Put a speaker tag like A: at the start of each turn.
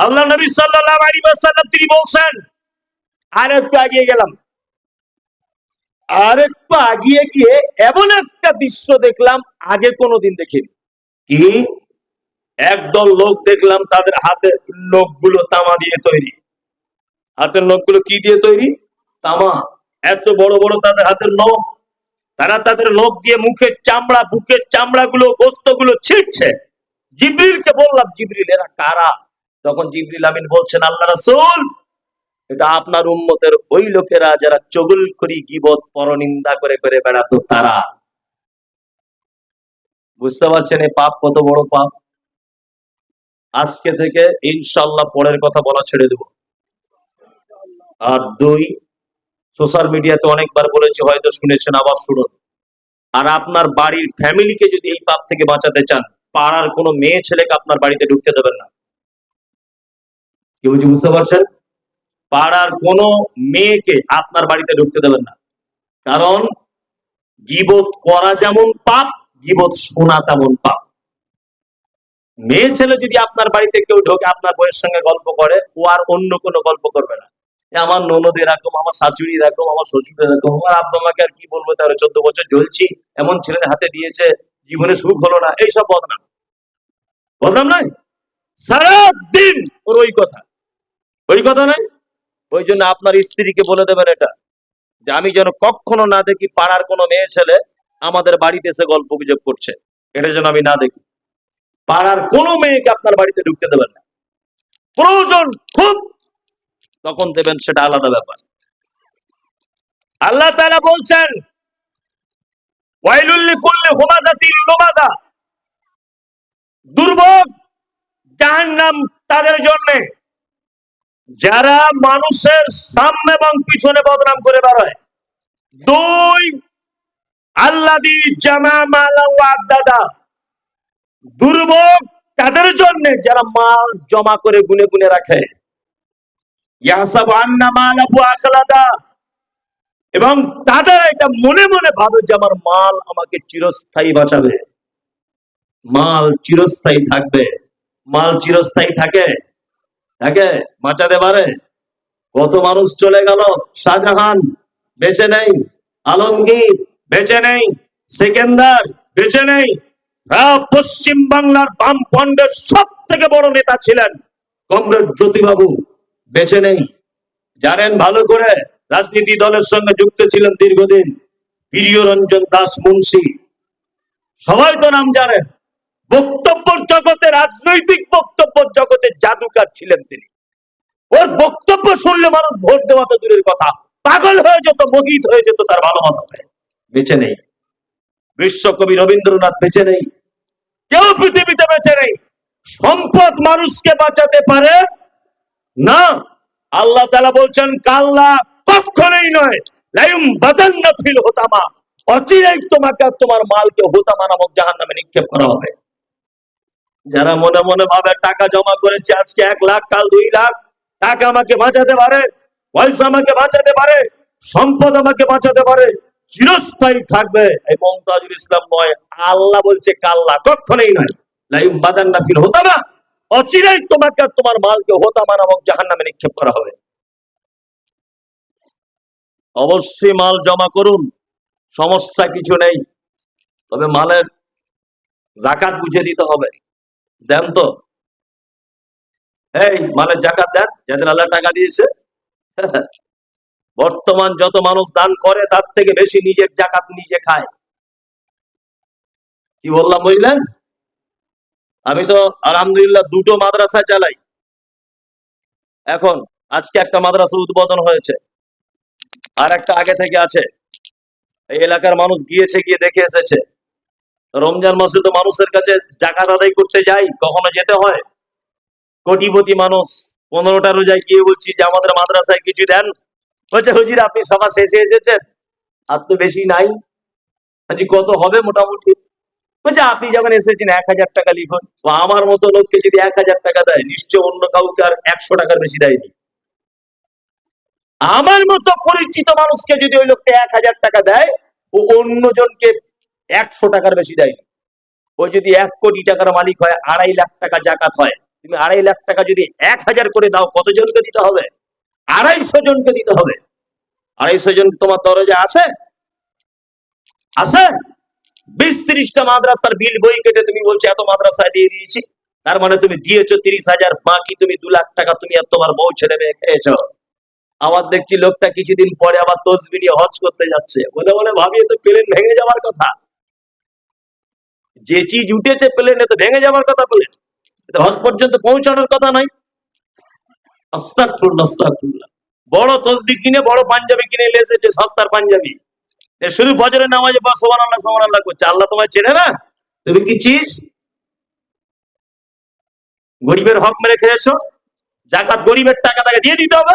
A: আল্লাহ নবী সাল্লাল্লাহু আলাইহি ওয়াসাল্লাম তিনি বলছেন আর একটু এগিয়ে গেলাম। আর একটু আগিয়ে গিয়ে এমন একটা দৃশ্য দেখলাম আগে কোনোদিন দেখিনি। কি? একদল লোক দেখলাম তাদের হাতের নখগুলো তামা দিয়ে তৈরি। হাতের নখগুলো কি দিয়ে তৈরি? তামা। এত বড় বড় তাদের হাতের নখ তারা তাদের নখ দিয়ে মুখের চামড়া বুকের চামড়া গুলো গোস্তগুলো ছিটছে জিবরিলকে বললাম জিবরিল এরা কারা? তখন জিবরিল আমিন বলছেন, আল্লাহ রাসূল, এটা আপনার উম্মতের ওই লোকেরা যারা চগুল করি গিবত, পরনিন্দা করে করে বেড়াতো, তারা। বুঝতে পারছেন এই পাপ কত বড় পাপ? আজকে থেকে ইনশাল্লাহ পরের কথা বলা ছেড়ে দেব। আর দুই, সোশ্যাল মিডিয়াতে অনেকবার বলেছি, হয়তো শুনেছেন, আবার শুনুন। আর আপনার বাড়ির ফ্যামিলিকে যদি এই পাপ থেকে বাঁচাতে চান, পাড়ার কোনো মেয়ে ছেলেকে আপনার বাড়িতে ঢুকতে দেবেন না। কি বলছি বুঝতে পারছেন? পাড়ার কোনো মেয়েকে আপনার বাড়িতে ঢুকতে দেবেন না। কারণ গিবত করা যেমন পাপ, গিবত শোনা তেমন পাপ। মেয়ে ছেলে যদি আপনার বাড়িতে কেউ ঢোকে, আপনার বইয়ের সঙ্গে গল্প করে, ও আর অন্য কোনো গল্প করবে না। আমার ননদ এরকম, আমার শাশুড়ি এরকম, আমার শ্বশুর এরকম, আমার আব্বা আমাকে আর কি বলব, তাহলে চোদ্দ বছর জ্বলছি, এমন ছেলের হাতে দিয়েছে, জীবনে সুখ হলো না, এইসব বদনাম। বদনাম নাই সারাদিন ওর ওই কথা। ওই কথা নাই ওই জন্য আপনার স্ত্রীকে বলে দেবেন এটা, যে আমি যেন কখনো না দেখি পাড়ার কোনো মেয়ে ছেলে আমাদের বাড়িতে এসে গল্প গুজব করছে। এটা যেন আমি না দেখি। পাড়ার কোনো মেয়েকে আপনার বাড়িতে ঢুকতে দেবেন না। প্রয়োজন খুব, তখন দেবেন সেটা আলাদা ব্যাপার। আল্লাহ তাআলা বলছেন ওয়াইলুল্লি কুল্লি হুমাযাতিল লুমাযা দুর্ভোগ জাহান্নাম তাদের জন্য। যারা মানুষের সামনে এবং পিছনে বদনাম করে বেড়ায়, দুই ওয়াদাদা দুর্ভোগ তাদের জন্য যারা মাল জমা করে গুনে গুনে রাখে। এবং তাদের এটা মনে মনে ভাবে যে আমার মাল আমাকে চিরস্থায়ী বাঁচাবে। মাল চিরস্থায়ী থাকবে। মাল চিরস্থায়ী থাকে। থাকে বাঁচাতে পারে। কত মানুষ চলে গেল। শাহজাহান বেঁচে নেই, আলমগীর বেঁচে নেই, সেকেন্দার বেঁচে নেই। পশ্চিম বাংলার বামফ্রন্টের সব থেকে বড় নেতা ছিলেন কমরেড জ্যোতিবাবু, বেঁচে নেই। জানেন, ভালো করে রাজনীতি দলের সঙ্গে যুক্ত ছিলেন দীর্ঘদিন প্রিয় রঞ্জন দাস মুন্সি। সবাই তো নাম জানেন। বক্তব্য জগতে, রাজনৈতিক বক্তব্য জগতে জাদুকার ছিলেন তিনি। ওর বক্তব্য শুনলে মানুষ ভোট দেওয়া তো দূরের কথা। পাগল হয়ে যেত মোহিত হয়ে যেত, তার ভালোবাসাতে বেঁচে নেই। বিশ্বকবি রবীন্দ্রনাথ বেঁচে নেই। কেউ পৃথিবীতে বেঁচে নেই। সম্পদ মানুষকে বাঁচাতে পারে না। আল্লাহ তালা বলছেন, কাল্লা কখনোই নয়, লাইম বাদান্ন ফিল হোতামা। অচিরেই তোমাকে তোমার মালকে হোতামা নামক জাহান নামে নিক্ষেপ করা হবে। যারা মনে মনে ভাবে টাকা জমা করেছে আজকে এক লাখ কাল দুই লাখ টাকা আমাকে বাঁচাতে পারে পয়সা আমাকে বাঁচাতে পারে সম্পদ আমাকে বাঁচাতে পারে চিরস্থায়ী থাকবে। এই মমতাজুল ইসলাম নয় আল্লাহ বলছে কাল্লা কখনোই নয়। লাইম বাদান্না ফিল হোতামা অচিরেই তোমাকে তোমার মালকে হোতামা নামক জাহান নামে নিক্ষেপ করা হবে। অবশ্যই মাল জমা করুন সমস্যা কিছু নেই তবে মালের জাকাত বুঝে দিতে হবে। দেন তো। এই, মালের জাকাত দেন যাদের আল্লাহ টাকা দিয়েছে। বর্তমান যত মানুষ দান করে, তার থেকে বেশি নিজের জাকাত নিজে খায়। কি বললাম বুঝলেন? আমি তো আলহামদুলিল্লাহ দুটো মাদ্রাসা চালাই। এখন, আজকে একটা মাদ্রাসা উদ্বোধন হয়েছে। আর একটা আগে থেকে আছে। এই এলাকার মানুষ গিয়েছে, গিয়ে দেখে এসেছে। রমজান মাসে তো মানুষের কাছে জাকাত আদায় করতে যাই, কখনো যেতে হয়? কোটিপতি মানুষ, পনেরোটা রোজায় গিয়ে বলছি যে আমাদের মাদ্রাসায় কিছু দেন। বলছে, হুজির, আপনি সভা শেষে এসেছেন? আর তো বেশি নাই। বলছি, কত হবে মোটামুটি? বলছে, আপনি যখন এসেছেন, এক হাজার টাকা লিখুন। আমার মতো লোককে যদি এক হাজার টাকা দেয়, নিশ্চয় অন্য কাউকে আর একশো টাকার বেশি দেয়নি। আমার মতো পরিচিত মানুষকে যদি ওই লোকটা এক হাজার টাকা দেয়, ও অন্যজনকে একশো টাকার বেশি দেয়নি ও যদি এক কোটি টাকার মালিক হয়, আড়াই লাখ টাকা জাকাত হয়। তুমি আড়াই লাখ টাকা যদি এক হাজার করে দাও, কতজনকে দিতে হবে? আড়াইশো জনকে দিতে হবে। আড়াইশো জন তোমার দরজা আছে? আছে? বিশ তিরিশটা মাদ্রাসার বিল, বই কেটে তুমি বলছো, এত মাদ্রাসায় দিয়ে দিয়েছি। তার মানে তুমি দিয়েছ তিরিশ হাজার, বাকি তুমি দু লাখ টাকা তুমি আর তোমার বউ ছেলে মেয়ে খেয়েছো। আবার দেখছি লোকটা কিছুদিন পরে আবার তসবি নিয়ে হজ করতে যাচ্ছে। বলে বলে ভাবিয়ে তো প্লেন ভেঙে যাওয়ার কথা। যে চিজ উঠেছে প্লেনে তো ভেঙে যাওয়ার কথা প্লেন হজ পর্যন্ত পৌঁছানোর কথা আস্তাগফিরুল্লাহ। বড় তসবি কিনে, বড় পাঞ্জাবি কিনে এলে এসেছে সস্তার পাঞ্জাবি। শুধু ফজরের নামাজে বা সোমান আল্লাহ সোমান আল্লাহ করছে। আল্লাহ তোমায় চেনে না? তুমি কি চিজ? গরিবের হক মেরে খেয়েছো? জাকাত গরিবের টাকা তাকে দিয়ে দিতে হবে?